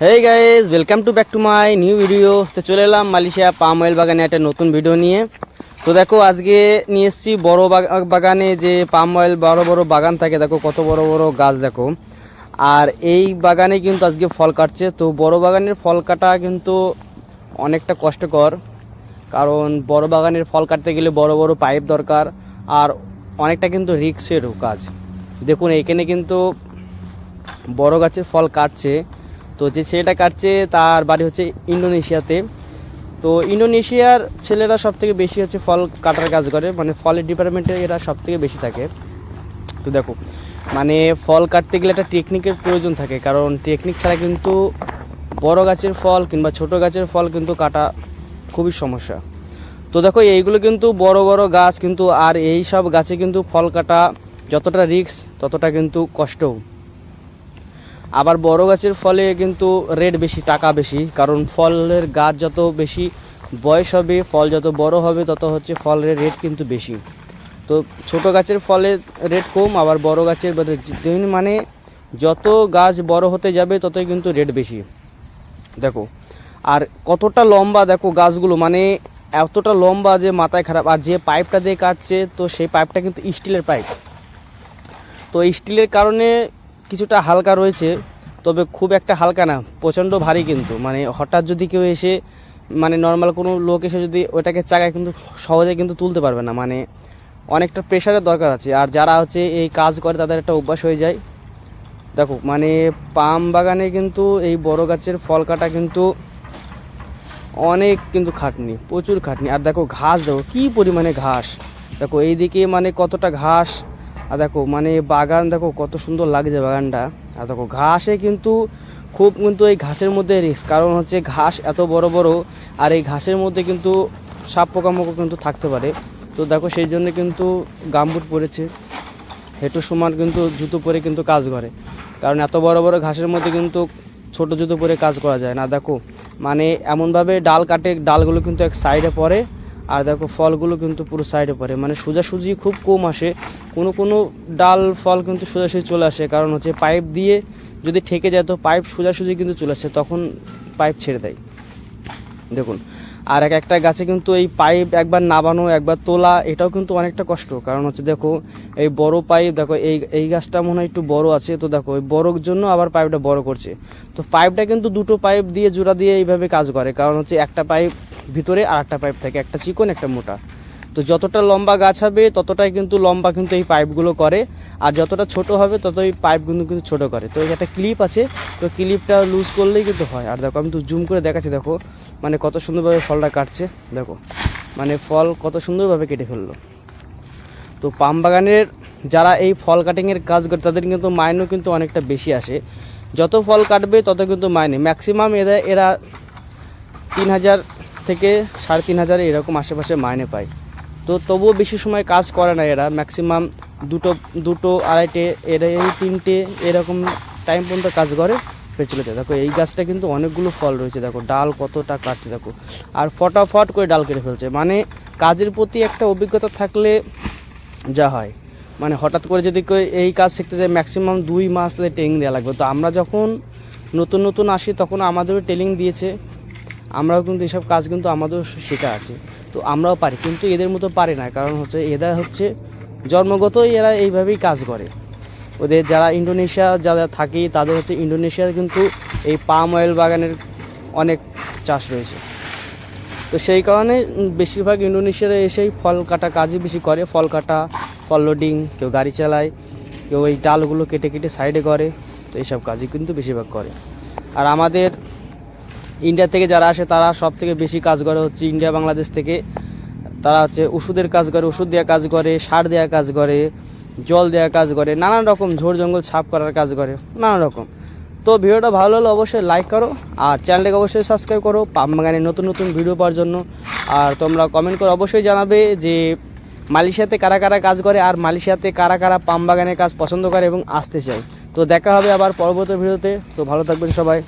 Hey guys welcome to back to my new video তো চলে এলাম মালয়েশিয়া পাম অয়েল বাগানে একটা নতুন ভিডিও নিয়ে। তো দেখো, আজকে নিয়ে এসেছি বড় বাগ- বাগানে যে পাম অয়েল বড় বড় বাগান থাকে, দেখো কত বড় বড় গাছ দেখো। আর এই বাগানে কিন্তু আজকে ফল কাটছে। তো বড় বাগানের ফল কাটা কিন্তু অনেকটা কষ্টকর। কারণ বড় বাগানের ফল কাটতে গেলে বড় বড় পাইপ দরকার। আর অনেকটা কিন্তু রিক্সেরও কাজ। দেখুন, এখানে কিন্তু বড় গাছের ফল কাটছে। তো যে ছেলেটা কাটছে, তার বাড়ি হচ্ছে ইন্দোনেশিয়াতে। তো ইন্দোনেশিয়ার ছেলেরা সব থেকে বেশি হচ্ছে ফল কাটার কাজ করে মানে ফলের ডিপার্টমেন্টে এরা সব থেকে বেশি থাকে। তো দেখো মানে ফল কাটতে গেলে একটা টেকনিকের প্রয়োজন থাকে, কারণ টেকনিক ছাড়া কিন্তু বড় গাছের ফল কিংবা ছোট গাছের ফল কিন্তু কাটা খুবই সমস্যা। তো দেখো, এইগুলো কিন্তু বড় বড় গাছ কিন্তু, আর এই সব গাছে কিন্তু ফল কাটা যতটা রিস্ক ততটা কিন্তু কষ্টও। আবার বড় গাছের ফলে কিন্তু রেট বেশি, টাকা বেশি। কারণ ফলের গাছ যত বেশি বয়স হবে, ফল যত বড় হবে, তত হচ্ছে ফলের রেট কিন্তু বেশি। তো ছোট গাছের ফলের রেট কম, আবার বড় গাছের মানে যত গাছ বড় হতে যাবে, ততই কিন্তু রেট বেশি। দেখো, আর কতটা লম্বা দেখো গাছগুলো মানে এতটা লম্বা যে মাথায় খারাপ, আর যে পাইপটা দিয়ে কাটছে, তো সেই পাইপটা কিন্তু স্টিলের পাইপ তো স্টিলের কারণে কিছুটা হালকা রয়েছে, তবে খুব একটা হালকা না, প্রচণ্ড ভারী কিন্তু। মানে হঠাৎ যদি কেউ এসে মানে নর্মাল কোনো লোক এসে যদি ওটাকে চাকায় কিন্তু সহজে কিন্তু তুলতে পারবে না। মানে অনেকটা প্রেশারের দরকার আছে। আর যারা হচ্ছে এই কাজ করে তাদের একটা অভ্যাস হয়ে যায়। দেখো মানে পাম বাগানে কিন্তু এই বড় গাছের ফল কাটা কিন্তু অনেক কিন্তু খাটনি, প্রচুর খাটনি। আর দেখো ঘাস, দেখো কী পরিমাণে ঘাস। দেখো এইদিকে মানে কতটা ঘাস আর দেখো মানে বাগান দেখো, কত সুন্দর লাগছে বাগানটা। আর দেখো, ঘাসে কিন্তু খুব কিন্তু এই ঘাসের মধ্যে রিস্ক কারণ হচ্ছে ঘাস এত বড় বড়, আর এই ঘাসের মধ্যে কিন্তু সাপ পোকামাকড় কিন্তু থাকতে পারে। তো দেখো, সেই জন্য কিন্তু গামবুট পরেছে হেঁটু সমান কিন্তু জুতো পরে কিন্তু কাজ করে। কারণ এত বড় বড় ঘাসের মধ্যে কিন্তু ছোট জুতো পরে কাজ করা যায় না। দেখো মানে এমনভাবে ডাল কাটে, ডালগুলো কিন্তু এক সাইডে পড়ে, আর দেখো, ফলগুলো কিন্তু পুরো সাইডে পড়ে। মানে সোজাসুজি খুব কম আসে। কোনো কোনো ডাল, ফল কিন্তু সোজাসুজি চলে আসে। কারণ হচ্ছে পাইপ দিয়ে যদি ঠেকে যায়, তো পাইপ সোজাসুজি কিন্তু চলে আসে, তখন পাইপ ছেড়ে দেয়। দেখুন, আর এক একটা গাছে কিন্তু এই পাইপ একবার নাবানো, একবার তোলা, এটাও কিন্তু অনেকটা কষ্ট। কারণ হচ্ছে দেখো, এই বড় পাইপ, দেখো, এই এই গাছটা মনে হয় একটু বড় আছে, তো দেখো এই বড়োর জন্য আবার পাইপটা বড় করছে। তো পাইপটা কিন্তু দুটো পাইপ দিয়ে, জোড়া দিয়ে এইভাবে কাজ করে। কারণ হচ্ছে একটা পাইপ ভিতরে আর একটা পাইপ থাকে, একটা চিকন, একটা মোটা। তো যতটা লম্বা গাছ হবে, ততটাই কিন্তু লম্বা কিন্তু এই পাইপগুলো করে। আর যতটা ছোট হবে, ততই পাইপগুলো কিন্তু ছোট করে। তো একটা ক্লিপ আছে, তো ক্লিপটা লুজ করলেই কিন্তু হয়। আর দেখো, আমি তো জুম করে দেখাচ্ছি, দেখো মানে কত সুন্দরভাবে ফলটা কাটছে। দেখো মানে ফল কত সুন্দরভাবে কেটে ফেলল। তো পাম বাগানের যারা এই ফল কাটিংয়ের কাজ করে, তাদের কিন্তু মাইনও কিন্তু অনেকটা বেশি আসে। যত ফল কাটবে, তত কিন্তু মাইনে ম্যাক্সিমাম এরা এরা তিন হাজার থেকে সাড়ে তিন হাজার এরকম আশেপাশে মাইনে পায়। তো তবুও বেশি সময় কাজ করে না এরা। ম্যাক্সিমাম দুটো দুটো আড়াইটে, এরা এই তিনটে এরকম টাইম পর্যন্ত কাজ করে, ফের চলে যায়। দেখো, এই গাছটা কিন্তু অনেকগুলো ফল রয়েছে, দেখো, ডাল কতটা কাটছে, দেখো। আর ফটাফট করে ডাল কেটে ফেলছে। মানে কাজের প্রতি একটা অভিজ্ঞতা থাকলে যা হয়। মানে হঠাৎ করে যদি এই কাজ শিখতে যায় ম্যাক্সিমাম দুই মাস তাদের ট্রেনিং দেওয়া লাগবে। তো আমরা যখন নতুন নতুন আসি, তখন আমাদেরও ট্রেনিং দিয়েছে। আমরাও কিন্তু এসব কাজ কিন্তু আমাদেরও শেখা আছে। তো আমরাও পারি, কিন্তু এদের মতো পারি না। কারণ হচ্ছে এরা হচ্ছে জন্মগতই এরা এইভাবেই কাজ করে। ওদের যারা ইন্দোনেশিয়া যারা থাকে, তাদের হচ্ছে ইন্ডোনেশিয়ার কিন্তু এই পাম অয়েল বাগানের অনেক চাষ রয়েছে। তো সেই কারণে বেশিরভাগ ইন্দোনেশিয়ারা এসেই ফল কাটা কাজই বেশি করে। ফল কাটা, ফল লোডিং কেউ গাড়ি চালায়, কেউ এই ডালগুলো কেটে কেটে সাইডে করে, তো এইসব কাজই কিন্তু বেশিরভাগ করে। আর আমাদের ইন্ডিয়া থেকে যারা আসে, তারা সব থেকে বেশি কাজ করে হচ্ছে ইন্ডিয়া বাংলাদেশ থেকে। তারা হচ্ছে ওষুধের কাজ করে, ওষুধ দেওয়া কাজ করে, সার দেওয়া কাজ করে, জল দেওয়া কাজ করে, নানান রকম ঝোড় জঙ্গল ছাপ করার কাজ করে, নানান রকম। তো ভিডিওটা ভালো হলে অবশ্যই লাইক করো, আর চ্যানেলটাকে অবশ্যই সাবস্ক্রাইব করো বাগানে নতুন নতুন ভিডিও পাওয়ার জন্য। আর তোমরা কমেন্ট করে অবশ্যই জানাবে যে মালয়েশিয়াতে কারা কারা কাজ করে আর মালয়েশিয়াতে কারা কারা পাম বাগানের কাজ পছন্দ করে এবং আসতে চায়। তো দেখা হবে আবার পরবর্তী ভিডিওতে। তো ভালো থাকবেন সবাই।